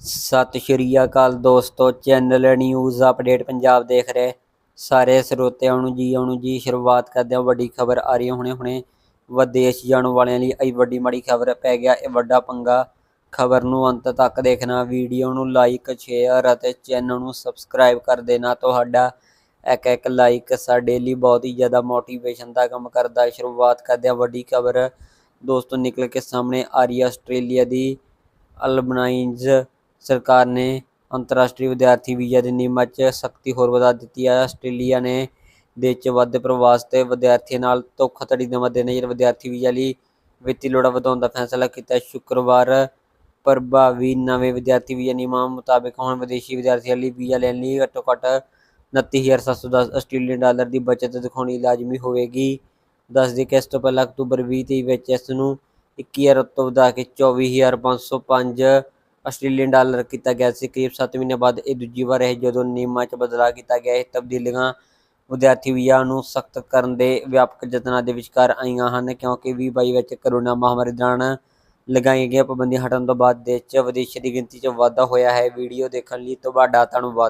ਸਤਿ ਸ਼੍ਰੀ ਅਕਾਲ ਦੋਸਤੋ channel news update Punjab ਦੇਖ ਰਹੇ। ਸਾਰੇ ਸਰੋਤਿਆਂ ਨੂੰ ਜੀ, ਆਉਣ ਨੂੰ ਜੀ, ਸ਼ੁਰੂਆਤ ਕਰਦੇ ਹਾਂ। ਵੱਡੀ ਖਬਰ ਆ ਰਹੀ ਹੈ ਹੁਣੇ ਹੁਣੇ। ਵਿਦੇਸ਼ ਜਾਣ ਵਾਲਿਆਂ ਲਈ ਇਹ ਵੱਡੀ ਮਾੜੀ ਖਬਰ ਪੈ ਗਿਆ, ਇਹ ਵੱਡਾ ਪੰਗਾ। ਖਬਰ ਨੂੰ ਅੰਤ ਤੱਕ ਦੇਖਣਾ ਵੀਡੀਓ ਨੂੰ ਲਾਈਕ ਸ਼ੇਅਰ ਅਤੇ ਚੈਨਲ ਨੂੰ ਸਬਸਕ੍ਰਾਈਬ ਕਰ ਦੇਣਾ। ਤੁਹਾਡਾ ਇੱਕ ਇੱਕ ਲਾਈਕ ਸਾਡੇ ਲਈ ਬਹੁਤ ਹੀ ਜ਼ਿਆਦਾ ਮੋਟੀਵੇਸ਼ਨ ਦਾ ਕੰਮ ਕਰਦਾ ਹੈ। ਸ਼ੁਰੂਆਤ ਕਰਦੇ ਹਾਂ ਵੱਡੀ ਖਬਰ। ਦੋਸਤੋ, ਨਿਕਲ ਕੇ ਸਾਹਮਣੇ ਆ ਰਹੀ ਹੈ ਆਸਟ੍ਰੇਲੀਆ ਦੀ ਅਲਬਨਾਈਜ਼ ਸਰਕਾਰ ਨੇ ਅੰਤਰਰਾਸ਼ਟਰੀ ਵਿਦਿਆਰਥੀ ਵੀਜ਼ਾ ਦੇ ਨਿਯਮਾਂ 'ਚ ਸਖਤੀ ਹੋਰ ਵਧਾ ਦਿੱਤੀ ਹੈ। ਆਸਟ੍ਰੇਲੀਆ ਨੇ ਦੇਸ਼ 'ਚ ਵੱਧ ਪ੍ਰਵਾਸ ਤੇ ਵਿਦਿਆਰਥੀਆਂ ਨਾਲ ਧੋਖਾਧੜੀ ਦੇ ਮੱਦੇਨਜ਼ਰ ਵਿਦਿਆਰਥੀ ਵੀਜ਼ਾ ਲਈ ਵਿੱਤੀ ਲੋੜਾਂ ਵਧਾਉਣ ਦਾ ਫੈਸਲਾ ਕੀਤਾ। ਸ਼ੁੱਕਰਵਾਰ ਪ੍ਰਭਾਵੀ ਨਵੇਂ ਵਿਦਿਆਰਥੀ ਵੀਜ਼ਾ ਨਿਯਮਾਂ ਮੁਤਾਬਕ ਹੁਣ ਵਿਦੇਸ਼ੀ ਵਿਦਿਆਰਥੀਆਂ ਲਈ ਵੀਜ਼ਾ ਲੈਣ ਲਈ ਘੱਟੋ ਘੱਟ 29710 ਆਸਟ੍ਰੇਲੀਅਨ ਡਾਲਰ ਦੀ ਬਚਤ ਦਿਖਾਉਣੀ ਲਾਜ਼ਮੀ ਹੋਵੇਗੀ। ਦੱਸਦੇ ਕਿ ਇਸ ਤੋਂ ਪਹਿਲਾਂ ਅਕਤੂਬਰ 2023 ਵਿੱਚ ਇਸ ਨੂੰ 21000 ਤੋਂ ਵਧਾ ਕੇ 24505 ਆਸਟ੍ਰੇਲੀਅਨ ਡਾਲਰ ਕੀਤਾ ਗਿਆ ਸੀ। ਕਰੀਬ 7 ਮਹੀਨੇ ਬਾਅਦ ਇਹ ਦੂਜੀ ਵਾਰ ਹੈ ਜਦੋਂ ਨਿਯਮਾਂ 'ਚ ਬਦਲਾਅ ਕੀਤਾ ਗਿਆ, ਇਹ ਤਬਦੀਲੀਆਂ ਵਿਦਿਆਰਥੀ ਵੀਜ਼ਾ ਨੂੰ ਸਖਤ ਕਰਨ ਦੇ ਵਿਆਪਕ ਯਤਨਾਂ ਦੇ ਵਿਚਕਾਰ ਆਈਆਂ ਹਨ, ਕਿਉਂਕਿ 2022 ਵਿੱਚ ਕਰੋਨਾ ਮਹਾਮਾਰੀ ਦੌਰਾਨ ਲਗਾਈਆਂ ਗਈਆਂ ਪਾਬੰਦੀਆਂ ਹਟਣ ਤੋਂ ਬਾਅਦ ਦੇਸ਼ 'ਚ ਵਿਦੇਸ਼ੀ ਦੀ ਗਿਣਤੀ 'ਚ ਵਾਧਾ ਹੋਇਆ ਹੈ। ਵੀਡੀਓ ਦੇਖਣ ਲਈ ਤੁਹਾਡਾ ਧੰਨਵਾਦ।